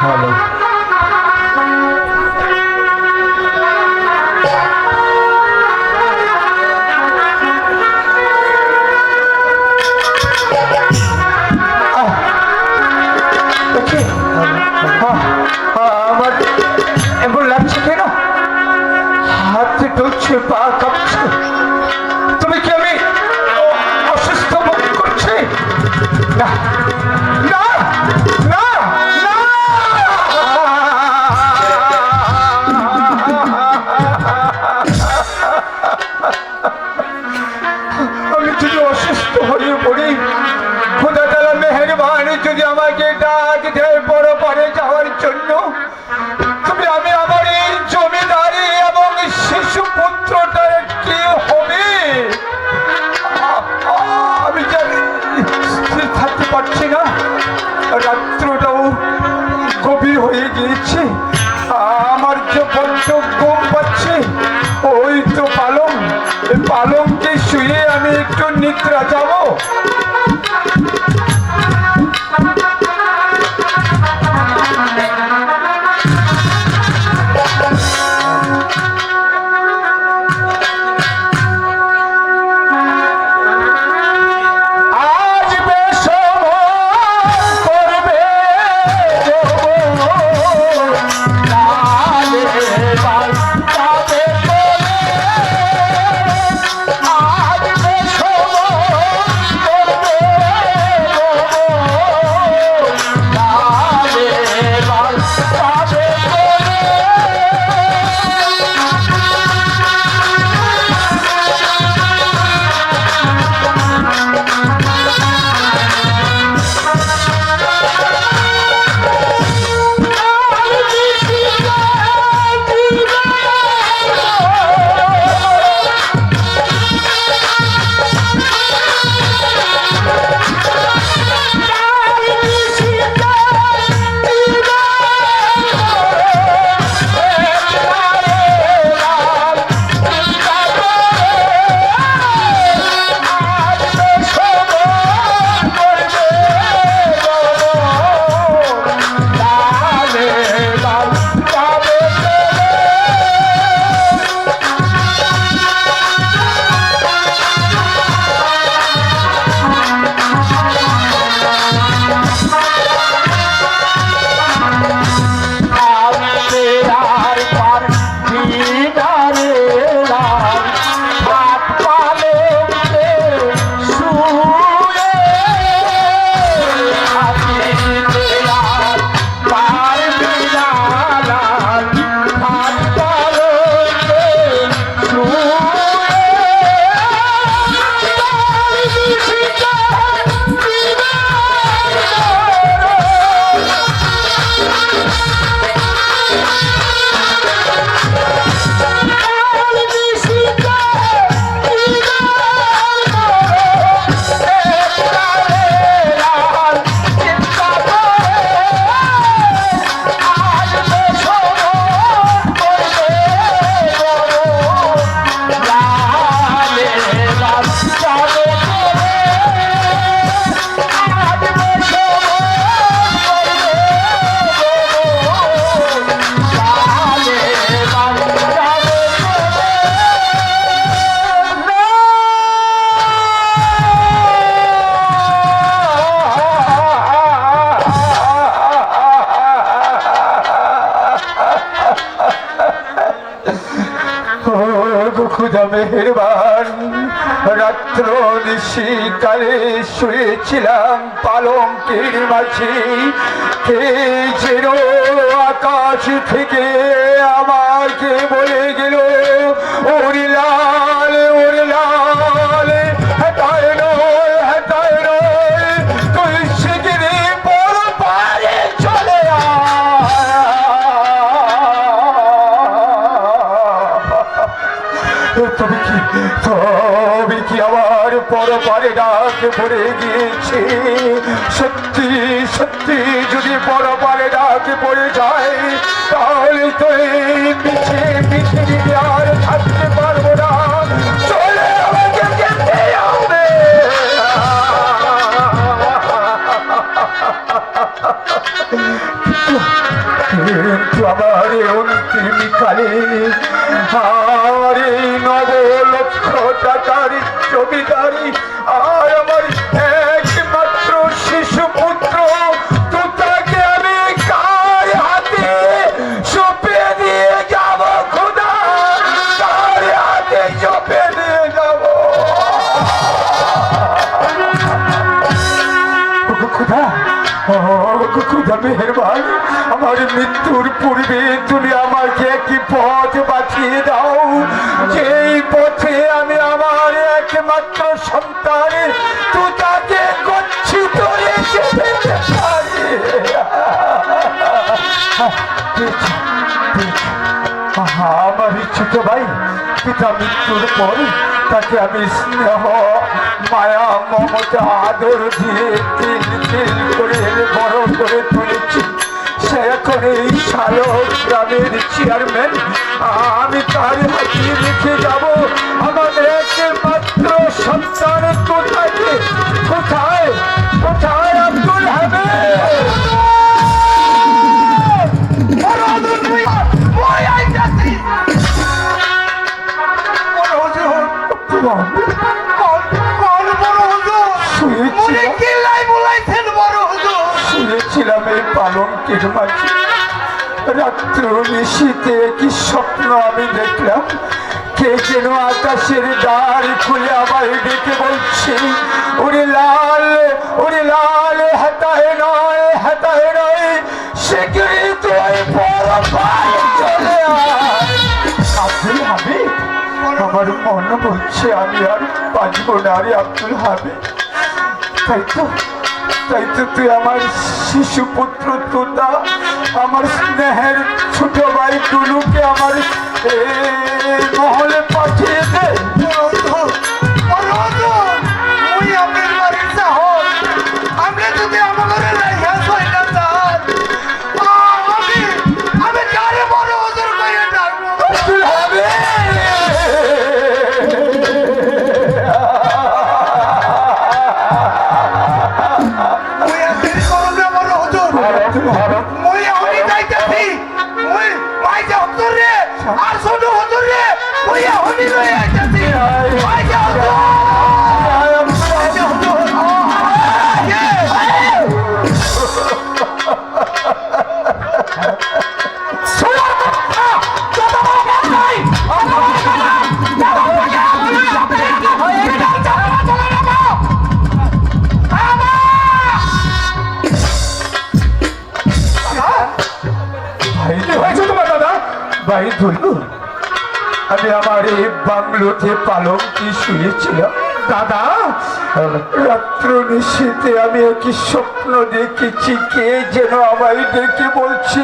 Hello দেখি মেহেরবান। রাত্র নিশিকালে শুয়েছিলাম পালঙ্কের মাঝে। কে যেন আকাশ থেকে আমাকে বলে গেল পরে ডাকে পড়ে গিয়েছি সত্যি সত্যি যদি পর পারে ডাক পড়ে যায়, তাহলে তো এই পিছে পিছিয়ে আর থাকতে পারব না। আমার অন্তিমকালে আমার নব লক্ষ টাকার জমিদারি আর আমার আমার মৃত্যুর পূর্বে তুমি আমাকে একটি পথ আমার ছোট ভাই পিতা মৃত্যুর পর তাকে আমি স্নেহ মায়া মমতা আদর দিয়ে তিল তিল করে বড় করে তুলেছি সে এখন এই শালক গ্রামের চেয়ারম্যান আমি তার হাতে রেখে যাব। একমাত্র সন্তান কোথায়? কোথায়? কোথায় আব্দুল হামিদ? শুনেছিলাম এই পালঙ্কের মাঝে। রাত্র নিশীতে কি স্বপ্ন আমি দেখলাম। কে যেন আকাশের দ্বার খুলে আবার ডেকে বলছে, ওরে লাল ওরে লাল, হাতায় নয় হাতায় নয় সে কে তুই বড় পায়ে চলে আব্দুল হামিদ, আমার মনে বলছে আমি আর বাঁচবো না রে আব্দুল হামিদ। তাই তো? তাই তো তুই আমার শিশু পুত্র তোতা, আমার স্নেহের ছোট ভাই টুলুকে আমার মহলে পাঠিয়ে দে। বাংলোতে পালঙ্কি শুয়েছিলাম দাদা, রাত্র নিশীতে আমি একই স্বপ্ন দেখেছি। কে যেন আমায় ডেকে বলছি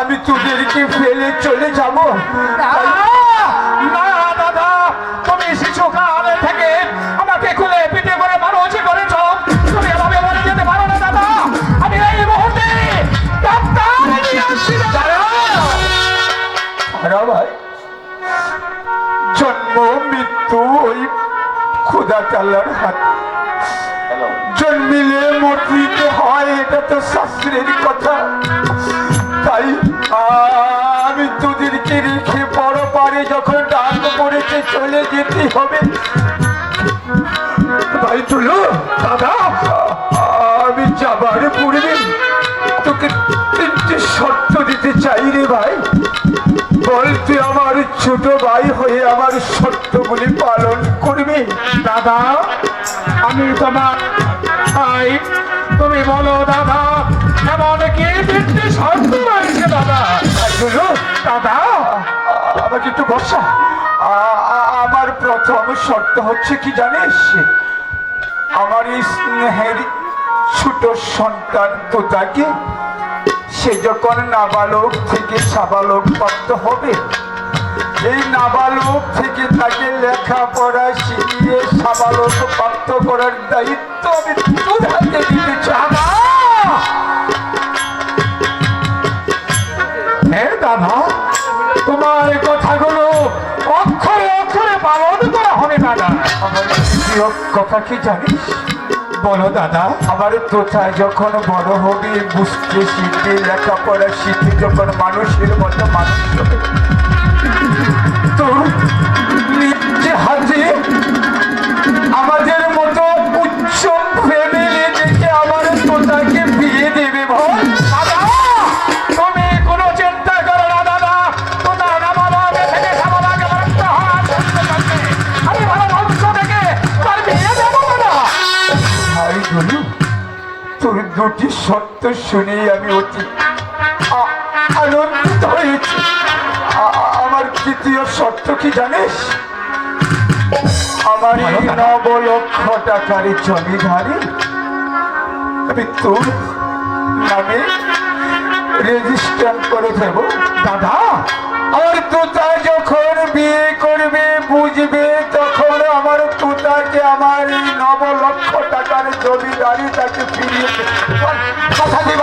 আমি তোদেরকে ফেলে চলে যাব। জন্ম মৃত্যু ওই খুদা চাল্লার হাত। জন্মিলে মরতে হয় এটা তো শাস্ত্রের কথা। তাই আমি তোদেরকে রেখে বড় পারে যখন ডাক পড়েছে চলে যেতে হবে। ভাই তুলো দাদা আমি যাবার পূর্বে তোকে তিনটে শর্ত দিতে চাই রে ভাই। ছোট ভাই হয়ে আমার শর্তগুলি পালন করবে। দাদা, আমি তোমার ভাই। তুমি বলো, দাদা, এমন কি তিনটি শর্ত রয়েছে দাদা? দাদা, আমাকে একটু বসা। আমার প্রথম শর্ত হচ্ছে কি জানিস? আমার এই স্নেহের ছোট সন্তান তোতাকে সে যখন নাবালক থেকে সাবালক প্রাপ্ত হবে এই নাবালক থেকে তাকে লেখাপড়া শিখিয়ে সাবালক প্রাপ্ত করার দায়িত্ব আমি তোর দিতে চাবা হ্যাঁ দাদা, তোমার কথাগুলো অক্ষরে অক্ষরে পালন করা হবে দাদা। আমার প্রিয় কথা কি জানিস? বলো দাদা। আমার তোতা যখন বড় হবে, বুঝতে শিখবে, লেখাপড়া শিখে যখন মানুষের মতো মানুষ হবে। হাতে আমাদের মতো উচ্চ ফ্যামিলি দেখে আমার তোতাকে বিয়ে দেবে দাদা, তুমি কোনো চিন্তা করো না, দাদা। তোমার নামাবাবে থেকে সামাবাকে বাড়তে আমি ভালো বংশ থেকে তার বিয়ে দেবো না ভাই গুরু দুটি সত্য শুনে আমি অতি আনন্দিত হয়েছি। আমার তৃতীয় সত্য কি জানিস? আমার এই নব লক্ষ টাকার জমিধারী আমি তোর নামে রেজিস্টার করে দেব। দাদা আর তোতা যখন বিয়ে করবে, বুঝবে তখন আমার তোতাকে আমার এই নব লক্ষ টাকার জমিদারি তাকে ফিরিয়ে দেবে। কথা দে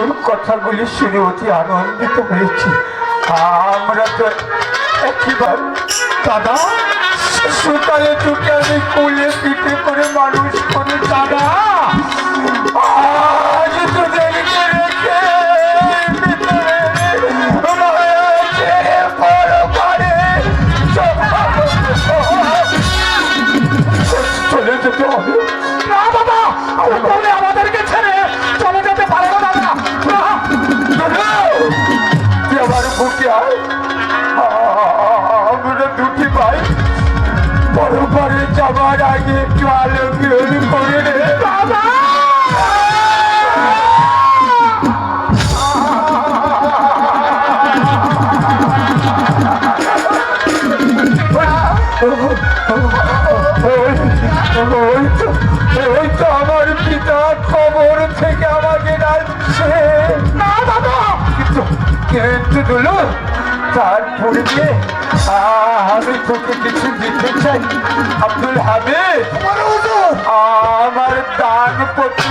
তোর কথাগুলি শুনে অতি আনন্দিত হয়েছি। আমরা তো একইবার দাদা সকালে তোকে আমি কোলে পিঠে করে মানুষ করে দাদা। আজ তোদেরকে রেখে চলে পরপরে যাবার আগে একটু আলোকন করে ওই তো আমার পিতা খবর থেকে আমাকে না দাদা কিন্তু কিন্তু তার পূর্বে আমি তোকে কিছু দিতে চাই আব্দুল হামিদ আমার দান পত্র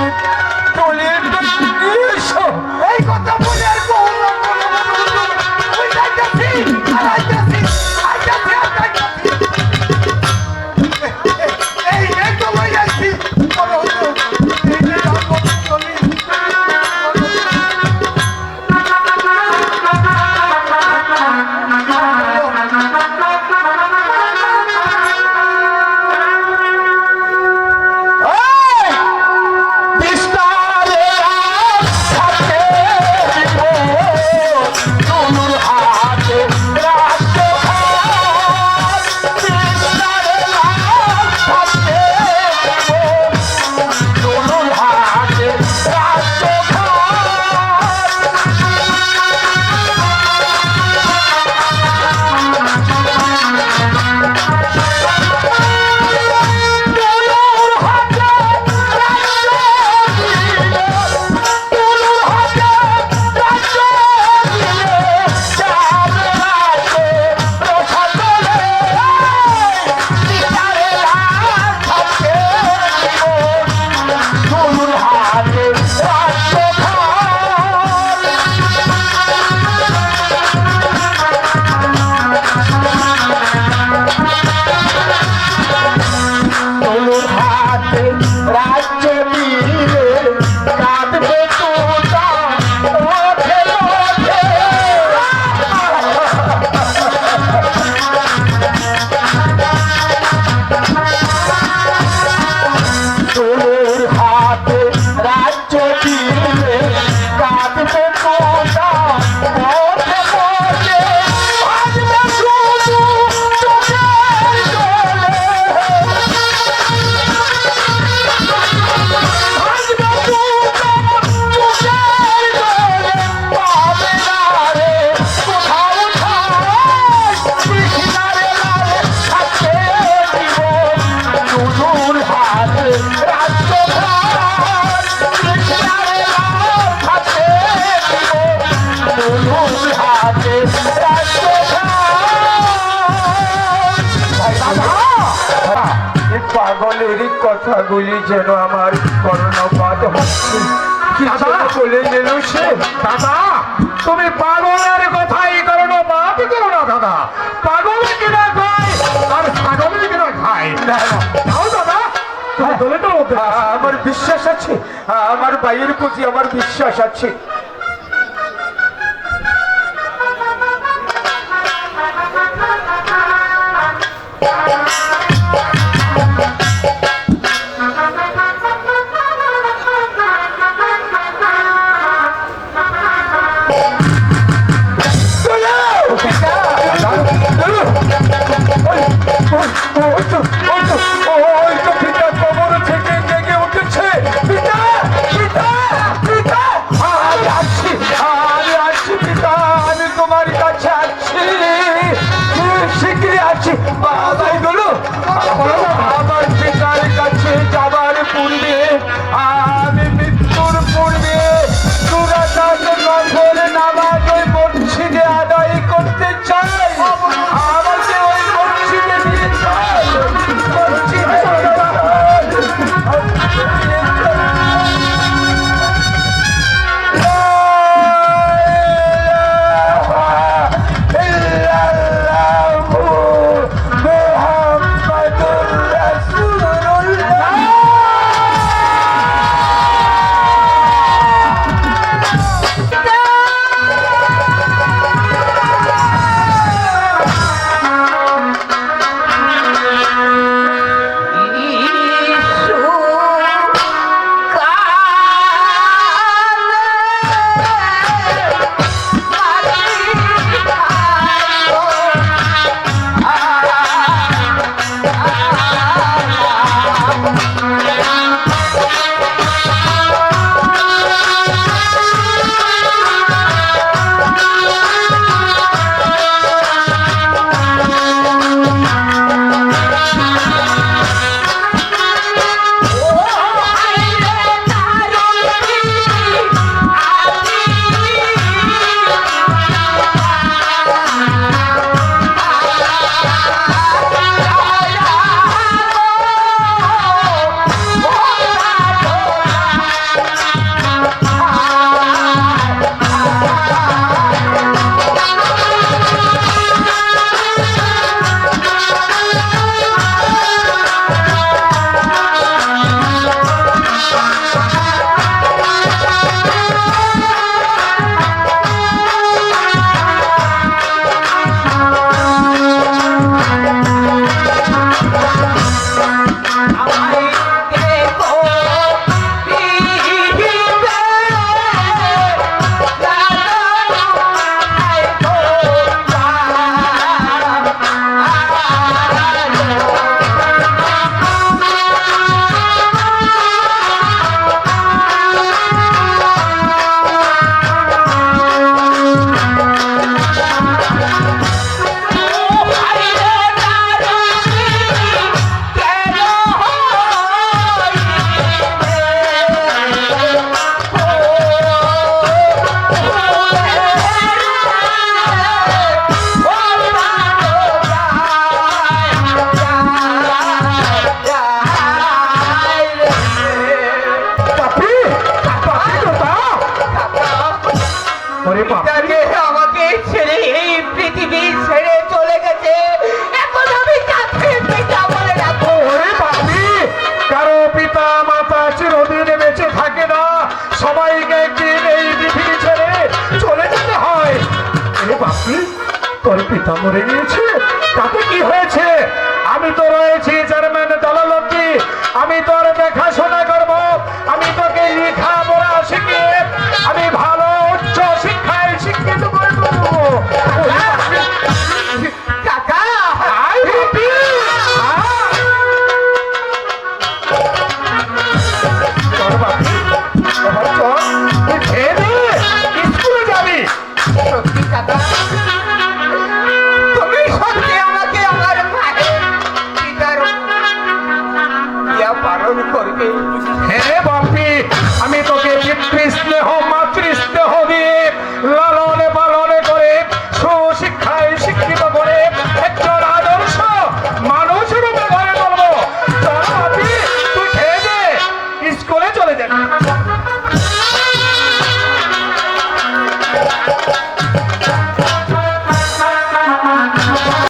কথাগুলি যেন আমার কর্ণপাত হচ্ছে। তুমি পাগলের কথাই করণপাত করো না দাদা। পাগল কিনা খায় আর কিনা দাদা! আমার বিশ্বাস আছে আমার বাইয়ের প্রতি আমার বিশ্বাস আছে। 박수